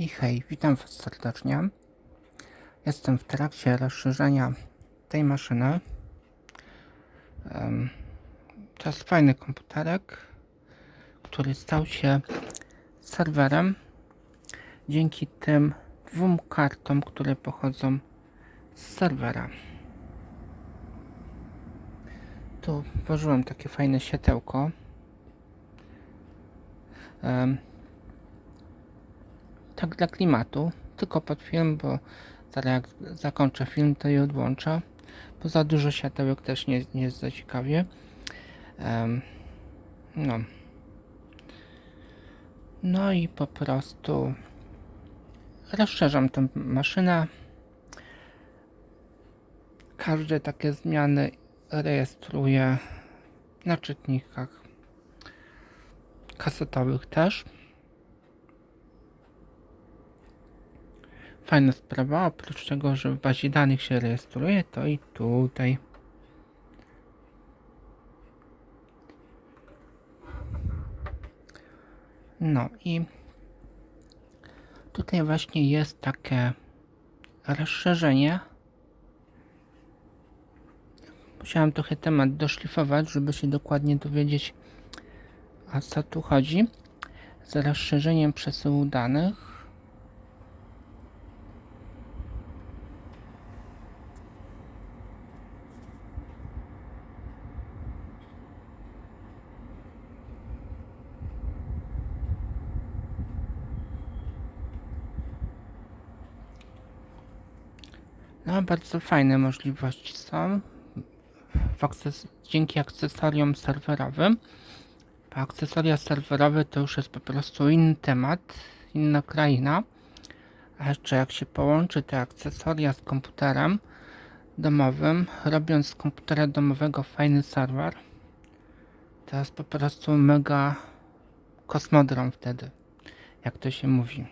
I hej, witam Was serdecznie. Jestem w trakcie rozszerzenia tej maszyny. To jest fajny komputerek, który stał się serwerem dzięki tym dwóm kartom, które pochodzą z serwera. Tu włożyłem takie fajne światełko. Tak dla klimatu, tylko pod film, bo zaraz jak zakończę film, to je odłączę. Bo za dużo światełek też nie, nie jest za ciekawie. Em, no. No i po prostu rozszerzam tę maszynę. Każde takie zmiany rejestruję na czytnikach kasetowych też. Fajna sprawa, oprócz tego, że w bazie danych się rejestruje, to i tutaj. No i tutaj właśnie jest takie rozszerzenie. Musiałem trochę temat doszlifować, żeby się dokładnie dowiedzieć, o co tu chodzi. Z rozszerzeniem przesyłu danych. No, bardzo fajne możliwości są akces dzięki akcesoriom serwerowym. Bo akcesoria serwerowe to już jest po prostu inny temat, inna kraina. A jeszcze jak się połączy te akcesoria z komputerem domowym, robiąc z komputera domowego fajny serwer, to jest po prostu mega kosmodrom wtedy, jak to się mówi.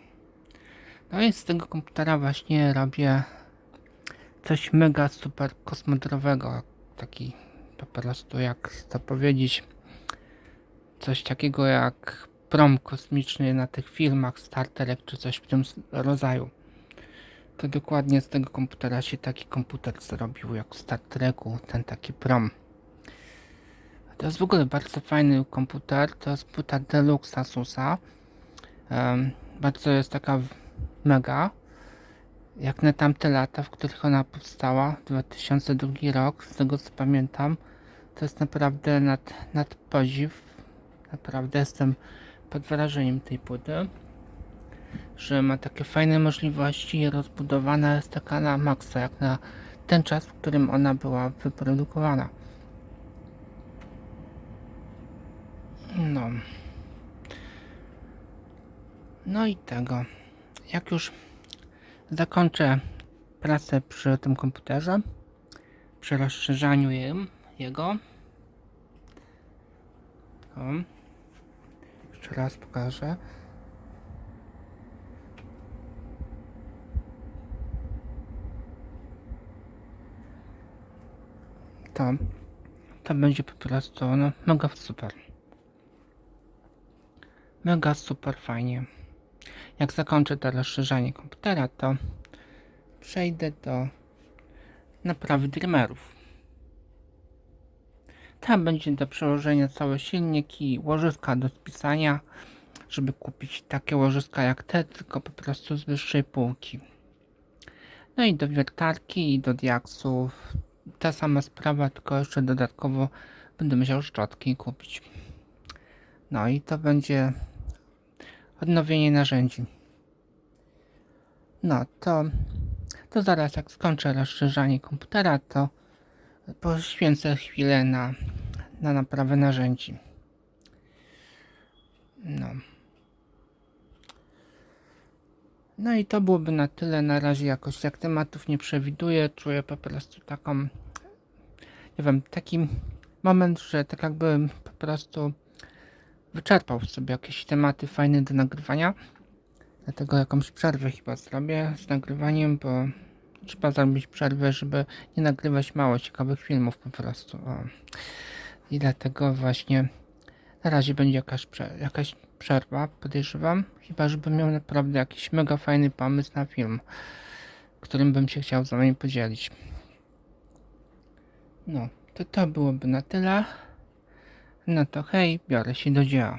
No i z tego komputera właśnie robię coś mega super kosmodrowego. Taki po prostu jak to powiedzieć coś takiego jak prom kosmiczny na tych filmach Star Trek czy coś w tym rodzaju. To dokładnie z tego komputera się taki komputer zrobił jak w Star Treku, ten taki prom. To jest w ogóle bardzo fajny komputer, to jest płyta Deluxe Asusa. Um, bardzo jest taka mega jak na tamte lata, w których ona powstała, 2002 rok, z tego co pamiętam, to jest naprawdę nad, nad podziw. Naprawdę jestem pod wrażeniem tej płyty, że ma takie fajne możliwości i rozbudowana jest taka na maksa, jak na ten czas, w którym ona była wyprodukowana. No. No i tego. Jak już zakończę pracę przy tym komputerze, przy rozszerzaniu jego. O. Jeszcze raz pokażę. To, to będzie po prostu no, mega super. Mega super fajnie jak zakończę to rozszerzanie komputera, to przejdę do naprawy dreamerów. Tam będzie do przełożenia cały silnik i łożyska do spisania, żeby kupić takie łożyska jak te, tylko po prostu z wyższej półki. No i do wiertarki i do diaksów. Ta sama sprawa, tylko jeszcze dodatkowo będę musiał szczotki kupić. No i to będzie odnowienie narzędzi. No to, to zaraz jak skończę rozszerzanie komputera, to poświęcę chwilę na, na naprawę narzędzi. No. No i to byłoby na tyle. Na razie jakoś jak tematów nie przewiduję, czuję po prostu taką, nie wiem, taki moment, że tak jakby po prostu wyczerpał sobie jakieś tematy fajne do nagrywania. Dlatego jakąś przerwę chyba zrobię z nagrywaniem, bo trzeba zrobić przerwę, żeby nie nagrywać mało ciekawych filmów po prostu. O. I dlatego właśnie na razie będzie jakaś, jakaś przerwa, podejrzewam. Chyba, żebym miał naprawdę jakiś mega fajny pomysł na film, którym bym się chciał z wami podzielić. No, to to byłoby na tyle. No to hej, biorę się do dzieła.